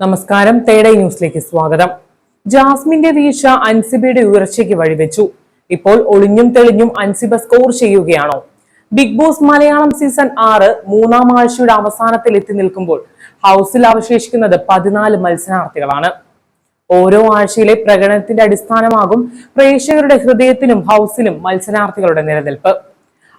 നമസ്കാരം. തേടൈ ന്യൂസിലേക്ക് സ്വാഗതം. ജാസ്മിന്റെ വീഴ്ച അൻസിബയുടെ ഉയർച്ചയ്ക്ക് വഴിവെച്ചു. ഇപ്പോൾ ഒളിഞ്ഞും തെളിഞ്ഞും അൻസിബ സ്കോർ ചെയ്യുകയാണോ? ബിഗ് ബോസ് മലയാളം സീസൺ ആറ് മൂന്നാം ആഴ്ചയുടെ അവസാനത്തിൽ എത്തി നിൽക്കുമ്പോൾ ഹൗസിൽ അവശേഷിക്കുന്നത് പതിനാല് മത്സരാർത്ഥികളാണ്. ഓരോ ആഴ്ചയിലെ പ്രകടനത്തിന്റെ അടിസ്ഥാനമാകും പ്രേക്ഷകരുടെ ഹൃദയത്തിലും ഹൗസിലും മത്സരാർത്ഥികളുടെ നിലനിൽപ്പ്.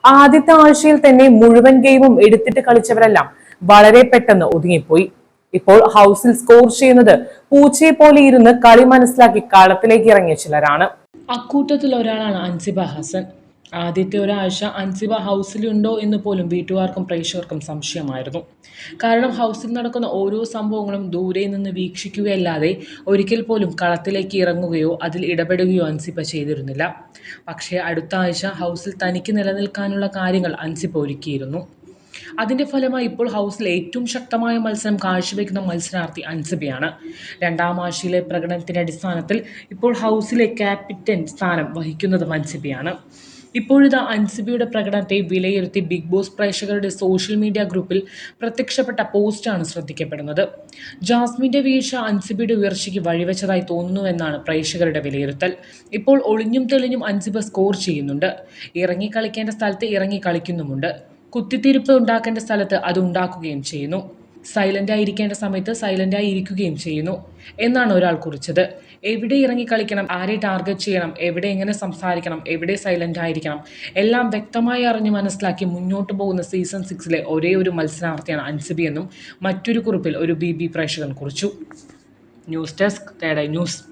ആദ്യത്തെ ആഴ്ചയിൽ തന്നെ മുഴുവൻ ഗെയിമും എടുത്തിട്ട് കളിച്ചവരെല്ലാം വളരെ പെട്ടെന്ന് ഒതുങ്ങിപ്പോയി. ഇപ്പോൾ ഹൗസിൽ സ്കോർ ചെയ്യുന്നത് പൂച്ചയെ പോലെ ഇരുന്ന് കളി മനസ്സിലാക്കി കളത്തിലേക്ക് ഇറങ്ങിയ ചിലരാണ്. അക്കൂട്ടത്തിൽ ഒരാളാണ് അൻസിബ ഹസൻ. ആദ്യത്തെ ഒരാഴ്ച അൻസിബ ഹൗസിലുണ്ടോ എന്ന് പോലും വീട്ടുകാർക്കും പ്രേക്ഷകർക്കും സംശയമായിരുന്നു. കാരണം ഹൗസിൽ നടക്കുന്ന ഓരോ സംഭവങ്ങളും ദൂരെ നിന്ന് വീക്ഷിക്കുകയല്ലാതെ ഒരിക്കൽ പോലും കളത്തിലേക്ക് ഇറങ്ങുകയോ അതിൽ ഇടപെടുകയോ അൻസിബ ചെയ്തിരുന്നില്ല. പക്ഷേ അടുത്ത ആഴ്ച ഹൗസിൽ തനിക്ക് നിലനിൽക്കാനുള്ള കാര്യങ്ങൾ അൻസിബ ഒരുക്കിയിരുന്നു. അതിന്റെ ഫലമായി ഇപ്പോൾ ഹൗസിൽ ഏറ്റവും ശക്തമായ മത്സരം കാഴ്ചവെക്കുന്ന മത്സരാർത്ഥി അൻസബിയാണ്. രണ്ടാം ആഴ്ചയിലെ പ്രകടനത്തിന്റെ അടിസ്ഥാനത്തിൽ ഇപ്പോൾ ഹൗസിലെ ക്യാപ്റ്റൻ സ്ഥാനം വഹിക്കുന്നത് അൻസബിയാണ്. ഇപ്പോഴിതാ അൻസിബയുടെ പ്രകടനത്തെ വിലയിരുത്തി ബിഗ് ബോസ് പ്രേക്ഷകരുടെ സോഷ്യൽ മീഡിയ ഗ്രൂപ്പിൽ പ്രത്യക്ഷപ്പെട്ട പോസ്റ്റാണ് ശ്രദ്ധിക്കപ്പെടുന്നത്. ജാസ്മിന്റെ വീഴ്ച അൻസിബയുടെ ഉയർച്ചയ്ക്ക് വഴിവെച്ചതായി തോന്നുന്നുവെന്നാണ് പ്രേക്ഷകരുടെ വിലയിരുത്തൽ. ഇപ്പോൾ ഒളിഞ്ഞും തെളിഞ്ഞും അൻസിബ സ്കോർ ചെയ്യുന്നുണ്ട്. ഇറങ്ങി കളിക്കേണ്ട സ്ഥലത്ത് ഇറങ്ങി കളിക്കുന്നുമുണ്ട്. കുത്തിത്തിരിപ്പ് ഉണ്ടാക്കേണ്ട സ്ഥലത്ത് അത് ഉണ്ടാക്കുകയും ചെയ്യുന്നു. സൈലന്റ് ആയിരിക്കേണ്ട സമയത്ത് സൈലന്റ് ആയി ഇരിക്കുകയും ചെയ്യുന്നു എന്നാണ് ഒരാൾ കുറിച്ചത്. എവിടെ ഇറങ്ങി കളിക്കണം ആരെ ടാർഗറ്റ് ചെയ്യണം എവിടെ എങ്ങനെ സംസാരിക്കണം എവിടെ സൈലന്റ് ആയിരിക്കണം എല്ലാം വ്യക്തമായി അറിഞ്ഞ് മനസ്സിലാക്കി മുന്നോട്ട് പോകുന്ന സീസൺ സിക്സിലെ ഒരേ ഒരു മത്സരാർത്ഥിയാണ് അൻസിബി എന്നും മറ്റൊരു കുറിപ്പിൽ ഒരു ബി ബി പ്രേക്ഷകൻ കുറിച്ചു. ന്യൂസ് ഡെസ്ക് തേടൈ ന്യൂസ്.